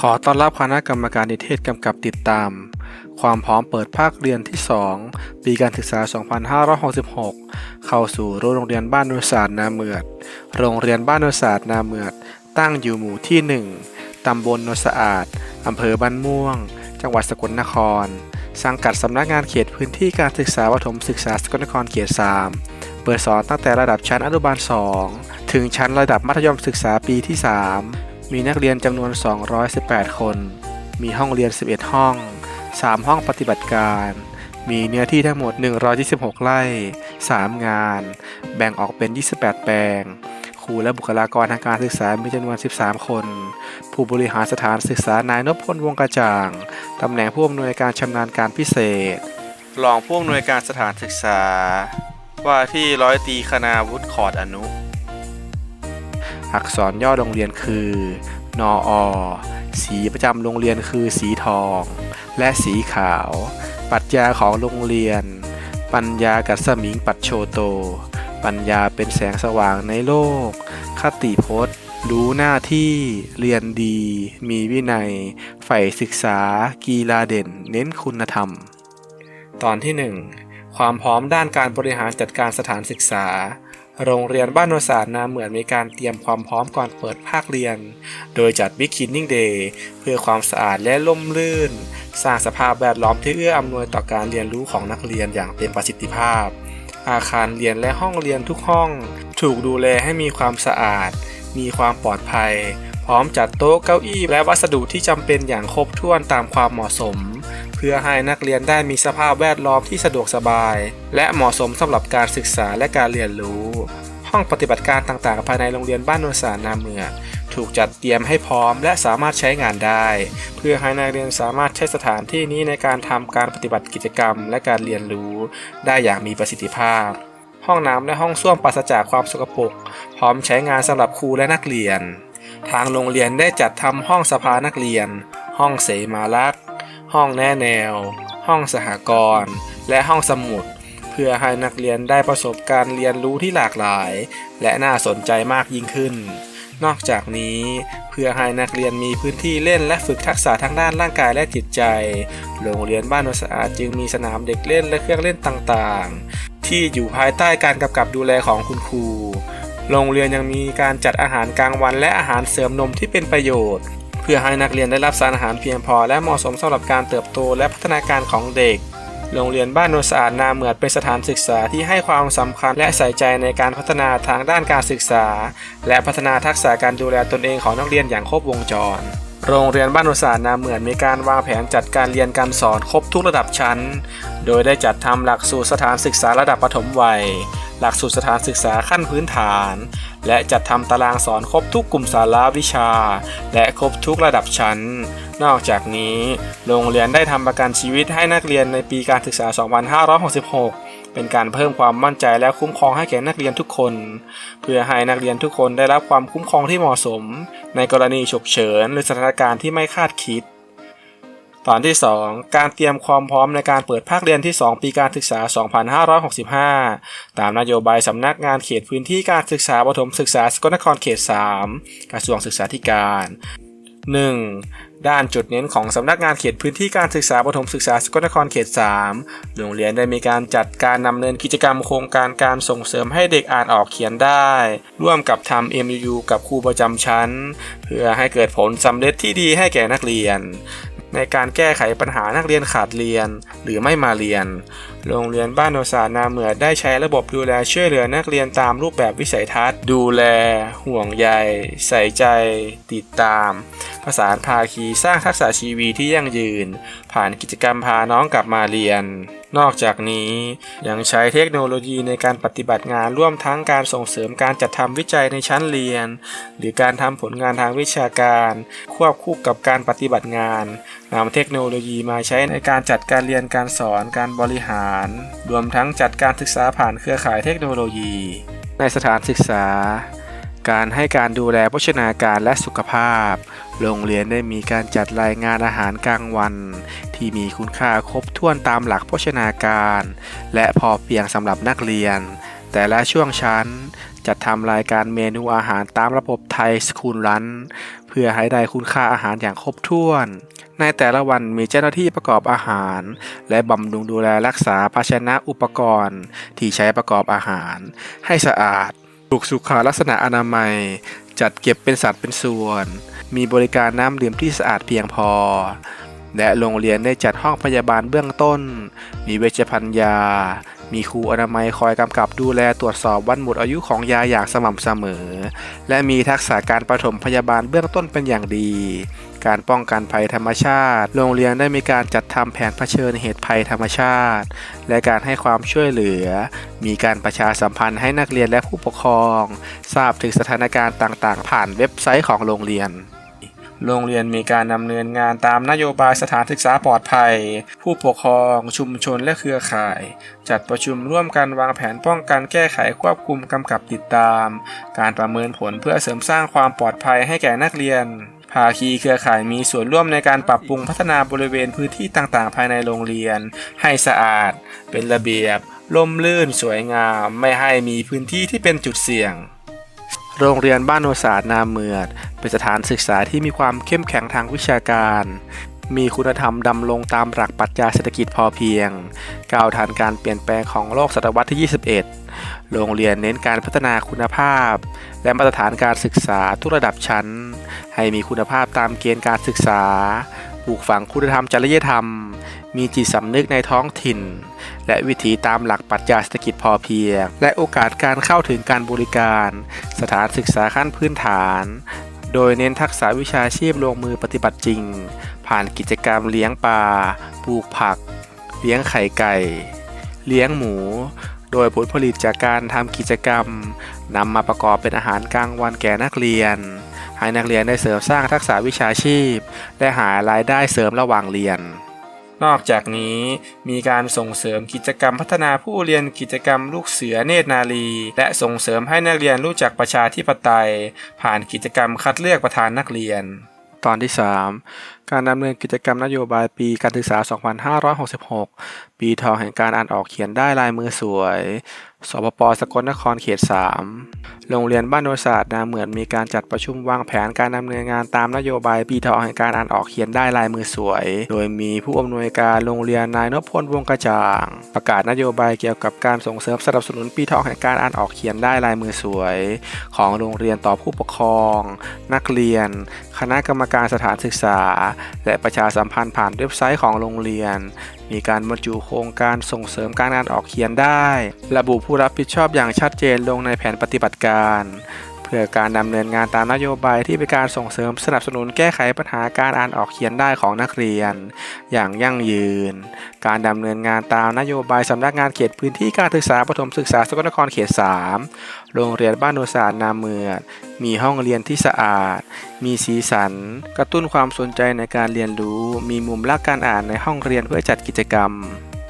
ขอต้อนรับคณะกรรมการนิเทศกำกับติดตาม ความพร้อมเปิดภาคเรียนที่ 2 ปีการศึกษา 2566 เข้าสู่โรงเรียนบ้านนุศาสตร์นาเมือด โรงเรียนบ้านนุศาสตร์นาเมือด ตั้งอยู่หมู่ที่ 1 ตำบลโนนสะอาด อำเภอบ้านม่วง จังหวัดสกลนคร สังกัดสำนักงานเขตพื้นที่การศึกษาประถมศึกษาสกลนครเขต 3 เปิดสอนตั้งแต่ระดับชั้นอนุบาล 2 ถึงชั้นระดับมัธยมศึกษาปีที่ 3 มีนักเรียนจำนวน 218 คน มีห้องเรียน 11 ห้อง 3 ห้องปฏิบัติการ มีเนื้อที่ทั้งหมด 126 ไร่ 3 งาน แบ่งออกเป็น 28 แปลง ครูและบุคลากรทางการศึกษา มีจำนวน 13 คน ผู้บริหารสถานศึกษานายนพพลวงกระจ่าง ตำแหน่งผู้อำนวยการชำนาญการพิเศษ รองผู้อำนวยการสถานศึกษา ว่าที่ร้อยตีคณาวุฒิขอดอนุ อักษรย่อโรงเรียนคือ นออสีประจำโรงเรียนคือสีทอง และสีขาว ปรัชญาของโรงเรียน ปัญญากัสมิงปัจโชโต ปัญญาเป็นแสงสว่างในโลก คติพจน์ รู้หน้าที่ เรียนดี มีวินัย ใฝ่ศึกษา กีฬาเด่น เน้นคุณธรรม ตอนที่ 1 ความพร้อมด้านการบริหารจัดการสถานศึกษา โรงเรียนบ้านโนสาสนาเหมือนมีการเตรียมความพร้อมก่อนเปิดภาคเรียน โดยจัด Big Cleaning Day เพื่อความสะอาดและล่มลื่น สร้างสภาพแวดล้อมที่เอื้ออำนวยต่อการเรียนรู้ของนักเรียนอย่างเต็มประสิทธิภาพ อาคารเรียนและห้องเรียนทุกห้อง ถูกดูแลให้มีความสะอาด มีความปลอดภัย พร้อมจัดโต๊ะเก้าอี้และวัสดุที่จำเป็นอย่างครบถ้วนตามความเหมาะสม เพื่อให้นักเรียนได้มีสภาพแวดล้อมที่สะดวกสบาย และเหมาะสมสำหรับการศึกษาและการเรียนรู้ ห้องปฏิบัติการต่างๆ ภายในโรงเรียนบ้านโนนสารนาเมืองถูกจัดเตรียมให้พร้อมและสามารถใช้งานได้ เพื่อให้นักเรียนสามารถใช้สถานที่นี้ในการทำการปฏิบัติกิจกรรม และการเรียนรู้ ได้อย่างมีประสิทธิภาพ ห้องน้ำและห้องส้วมปราศจากความสกปรกพร้อมใช้งานสำหรับครูและนักเรียน ทางโรงเรียนได้จัดทำห้องสภานักเรียน ห้องเสมาลักษ ห้องแนแนว ห้องสหกรณ์ และห้องสมุด เพื่อให้นักเรียนได้ประสบการเรียนรู้ที่หลากหลาย และน่าสนใจมากยิ่งขึ้น นอกจากนี้เพื่อให้นักเรียนมีพื้นที่เล่นและฝึกทักษะทางด้านร่างกายและจิตใจ โรงเรียนบ้านนสะอาดจึงมีสนามเด็กเล่นและเครื่องเล่นต่างๆ ที่อยู่ภายใต้การกำกับดูแลของคุณครูโรงเรียนยังมีการจัดอาหารกลางวันและอาหารเสริมนมที่เป็นประโยชน์ พื่อให้นักเรียนได้รับสารอาหารเพียงพอ และเหมาะสมสำหรับการเติบโตและพัฒนาการของเด็ก โรงเรียนบ้านโนนสะอาดนาเหมือดเป็นสถานศึกษาที่ให้ความสำคัญและใส่ใจในการพัฒนาทางด้านการศึกษา และพัฒนาทักษะการดูแลตนเองของนักเรียนอย่างครบวงจรโรงเรียนบ้านโนนสะอาดนาเหมือนมีการวางแผนจัดการเรียนการสอนครบทุกระดับชั้น โดยได้จัดทำหลักสูตรสถานศึกษาระดับประถมวัย หลักสูตรสถานศึกษาขั้นพื้นฐาน และจัดทำตารางสอนครบทุกกลุ่มสาระวิชา และครบทุกระดับชั้น นอกจากนี้ โรงเรียนได้ทำประกันชีวิตให้นักเรียนในปีการศึกษา 2566 เป็นการเพิ่มความมั่นใจและคุ้มครองให้แก่นักเรียนทุกคน เพื่อให้นักเรียนทุกคนได้รับความคุ้มครองที่เหมาะสม ในกรณีฉุกเฉินหรือสถานการณ์ที่ไม่คาดคิด ตอนที่ 2 การเตรียมความพร้อมในการเปิดภาคเรียนที่ 2 ปีการศึกษา 2565 ตามนโยบายสำนักงานเขตพื้นที่การศึกษาประถมศึกษาสกลนครเขต 3 กระทรวงศึกษาธิการ 1. ด้านจุดเน้นของสำนักงานเขตพื้นที่การศึกษาประถมศึกษาสกลนครเขต 3 โรงเรียนได้มีการจัดการดำเนินกิจกรรมโครงการการส่งเสริมให้เด็กอ่านออกเขียนได้ ร่วมกับทำ MUU กับครูประจำชั้น เพื่อให้เกิดผลสำเร็จที่ดีให้แก่นักเรียน ในการแก้ไขปัญหานักเรียนขาดเรียน หรือไม่มาเรียน โรงเรียนบ้านโนสานาเหมือได้ใช้ระบบดูแลช่วยเหลือนักเรียนตามรูปแบบวิสัยทัศน์ ดูแล ห่วงใย ใส่ใจ ติดตามประสานภาคีสร้างทักษะชีวีที่ยั่งยืน ผ่านกิจกรรมพาน้องกลับมาเรียนนอกจากนี้ยังใช้เทคโนโลยีในการปฏิบัติงานร่วมทั้งการส่งเสริมการจัดทำวิจัยในชั้นเรียน หรือการทำผลงานทางวิชาการ ควบคู่กับการปฏิบัติงานนำเทคโนโลยีมาใช้ในการจัดการเรียนการสอนการบริหาร รวมทั้งจัดการศึกษาผ่านเครือข่ายเทคโนโลยี ในสถานศึกษา การให้การดูแลโภชนาการและสุขภาพ โรงเรียนได้มีการจัดรายงานอาหารกลางวัน ที่มีคุณค่าครบถ้วนตามหลักโภชนาการ และพอเพียงสำหรับนักเรียน แต่ละช่วงชั้นจัดทำรายการเมนูอาหารตามระบบไทยสคูลรันเพื่อพื่อให้ได้คุณค่าอาหารอย่างครบถ้วน ในแต่ละวันมีเจ้าหน้าที่ประกอบอาหาร และบำรุงดูแลรักษาภาชนะอุปกรณ์ ที่ใช้ประกอบอาหาร ให้สะอาดถูกสุขลักษณะอนามัย จัดเก็บเป็นสัดเป็นส่วน มีบริการน้ำดื่มที่สะอาดเพียงพอ และโรงเรียนได้จัดห้องพยาบาลเบื้องต้น มีเวชภัณฑ์ยา มีครูอนามัยคอยกำกับดูแลตรวจสอบวันหมดอายุของยาอย่างสม่ำเสมอ และมีทักษะการปฐมพยาบาลเบื้องต้นเป็นอย่างดี การป้องกันภัยธรรมชาติ โรงเรียนได้มีการจัดทำแผนเผชิญเหตุภัยธรรมชาติ และการให้ความช่วยเหลือ มีการประชาสัมพันธ์ให้นักเรียนและผู้ปกครอง ทราบถึงสถานการณ์ต่างๆ ผ่านเว็บไซต์ของโรงเรียนโรงเรียนมีการดำเนินงานตามนโยบายสถานศึกษาปลอดภัย ผู้ปกครองชุมชนและเครือข่าย จัดประชุมร่วมกันวางแผนป้องกันแก้ไขควบคุมกำกับติดตาม การประเมินผลเพื่อเสริมสร้างความปลอดภัยให้แก่นักเรียน ภาคีเครือข่ายมีส่วนร่วมในการปรับปรุงพัฒนาบริเวณพื้นที่ต่างๆ ภายในโรงเรียน ให้สะอาด เป็นระเบียบ ร่มรื่น สวยงาม ไม่ให้มีพื้นที่ที่เป็นจุดเสี่ยง โรงเรียนบ้านโนศาสตร์นาเมือด เป็นสถานศึกษาที่มีความเข้มแข็งทางวิชาการ มีคุณธรรมดำรงตามหลักปรัชญาเศรษฐกิจพอเพียง ก้าวทันการเปลี่ยนแปลงของโลกศตวรรษที่ 21 โรงเรียนเน้นการพัฒนาคุณภาพ และมาตรฐานการศึกษาทุกระดับชั้น ให้มีคุณภาพตามเกณฑ์การศึกษาปลูกฝังคุณธรรมจริยธรรม มีจิตสำนึกในท้องถิ่น และวิถีตามหลักปรัชญาเศรษฐกิจพอเพียง และโอกาสการเข้าถึงการบริการ สถานศึกษาขั้นพื้นฐาน โดยเน้นทักษะวิชาชีพลงมือปฏิบัติจริง ผ่านกิจกรรมเลี้ยงปลา ปลูกผัก เลี้ยงไข่ไก่ เลี้ยงหมู โดยผลผลิตจากการทำกิจกรรมนำมาประกอบเป็นอาหารกลางวันแก่นักเรียน ให้นักเรียนได้เสริมสร้างทักษะวิชาชีพ และหารายได้เสริมระหว่างเรียน นอกจากนี้มีการส่งเสริมกิจกรรมพัฒนาผู้เรียนกิจกรรมลูกเสือเนตรนารี และส่งเสริมให้นักเรียนรู้จักประชาธิปไตย ผ่านกิจกรรมคัดเลือกประธานนักเรียน ตอนที่ 3 การดำเนินกิจกรรมนโยบายปีการศึกษา 2566 ปีทองแห่งการอ่านออกเขียนได้ลายมือสวย สปปสกลนครเขต 3 โรงเรียนบ้านโนศาสตร์นาเหมือนมีการจัดประชุมวางแผนการดำเนินงานตามนโยบายปีทองแห่งการอ่านออกเขียนได้ลายมือสวย โดยมีผู้อำนวยการโรงเรียนนายนพพลวงกระจ่าง ประกาศนโยบายเกี่ยวกับการส่งเสริมสนับสนุนปีทองแห่งการอ่านออกเขียนได้ลายมือสวย ของโรงเรียนต่อผู้ปกครอง นักเรียน คณะกรรมการสถานศึกษาและประชาสัมพันธ์ผ่านเว็บไซต์ของโรงเรียน มีการบรรจุโครงการส่งเสริมการงานออกเขียนได้ ระบุผู้รับผิดชอบอย่างชัดเจนลงในแผนปฏิบัติการ เพื่อการดำเนินงานตามนโยบายที่เป็นการส่งเสริมสนับสนุนแก้ไขปัญหาการอ่านออกเขียนได้ของนักเรียน อย่างยั่งยืน การดำเนินงานตามนโยบายสำนักงานเขตพื้นที่การศึกษาประถมศึกษาสกลนครเขต 3 โรงเรียนบ้านโนศาสตร์นาเมือด มีห้องเรียนที่สะอาด มีสีสัน กระตุ้นความสนใจในการเรียนรู้ มีมุมลักการอ่านในห้องเรียนเพื่อจัดกิจกรรม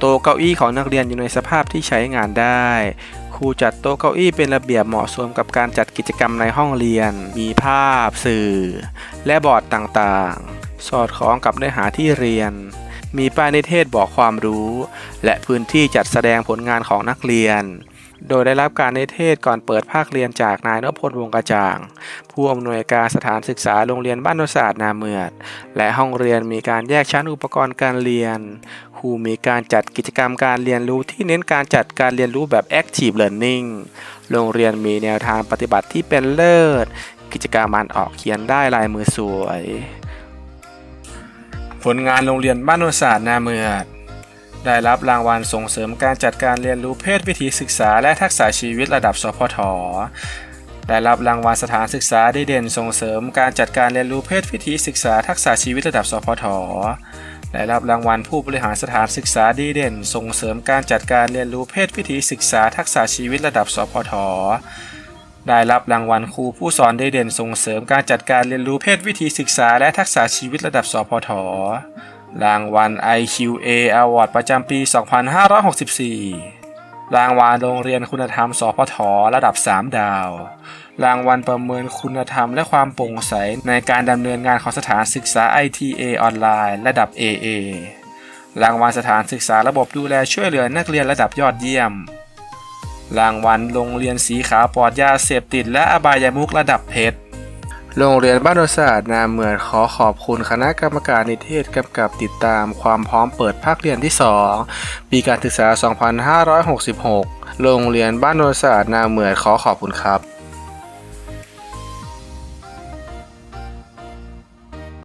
โต๊ะเก้าอี้ของนักเรียนอยู่ในสภาพที่ใช้งานได้ ครูจัดโต๊ะเก้าอี้เป็นระเบียบเหมาะสมกับการจัดกิจกรรมในห้องเรียน มีภาพ สื่อ และบอร์ดต่างๆ สอดคล้องกับเนื้อหาที่เรียน มีป้ายนิเทศบอกความรู้ และพื้นที่จัดแสดงผลงานของนักเรียน โดยได้รับการนิเทศก่อนเปิดภาคเรียนจากนายนพพลวงกระจ่าง ผู้อำนวยการสถานศึกษาโรงเรียนบ้านโนศาสตร์นาเมือด และห้องเรียนมีการแยกชั้นอุปกรณ์การเรียน ครูมีการจัดกิจกรรมการเรียนรู้ที่เน้นการจัดการเรียนรู้แบบ Active Learning โรงเรียนมีแนวทางปฏิบัติที่เป็นเลิศ กิจกรรมอ่านออกเขียนได้ลายมือสวย ผลงานโรงเรียนบ้านโนศาสตร์นาเมือด ได้รับรางวัลส่งเสริมการจัดการเรียนรู้เพศวิถีศึกษาและทักษะชีวิตระดับสพทได้รับรางวัลสถานศึกษาดีเด่นส่งเสริมการจัดการเรียนรู้เพศวิถีศึกษาทักษะชีวิตระดับสพทได้รับรางวัลผู้บริหารสถานศึกษาดีเด่น ส่งเสริมการจัดการเรียนรู้เพศวิถีศึกษาทักษะชีวิตระดับสพทได้รับรางวัลครูผู้สอนดีเด่นส่งเสริมการจัดการเรียนรู้เพศวิถีศึกษาและทักษะชีวิตระดับสพท รางวัล IQA Award ประจำปี 2564 รางวัลโรงเรียนคุณธรรม สพท ระดับ 3 ดาว รางวัลประเมินคุณธรรมและความโปร่งใส ในการดำเนินงานของสถานศึกษา ITA ออนไลน์ ระดับ AA รางวัลสถานศึกษาระบบดูแลช่วยเหลือนักเรียนระดับยอดเยี่ยม รางวัลโรงเรียนสีขาวปลอดยาเสพติดและอบายามุกระดับเพชร โรงเรียนบ้านโนนสตร์นาเมือดขอขอบคุณคณะกรรมการนิเทศกำกับติดตามความพร้อมเปิดภาคเรียนที่ 2 ปีการศึกษา 2566 โรงเรียนบ้านโนนสตร์นาเมือดขอขอบคุณครับ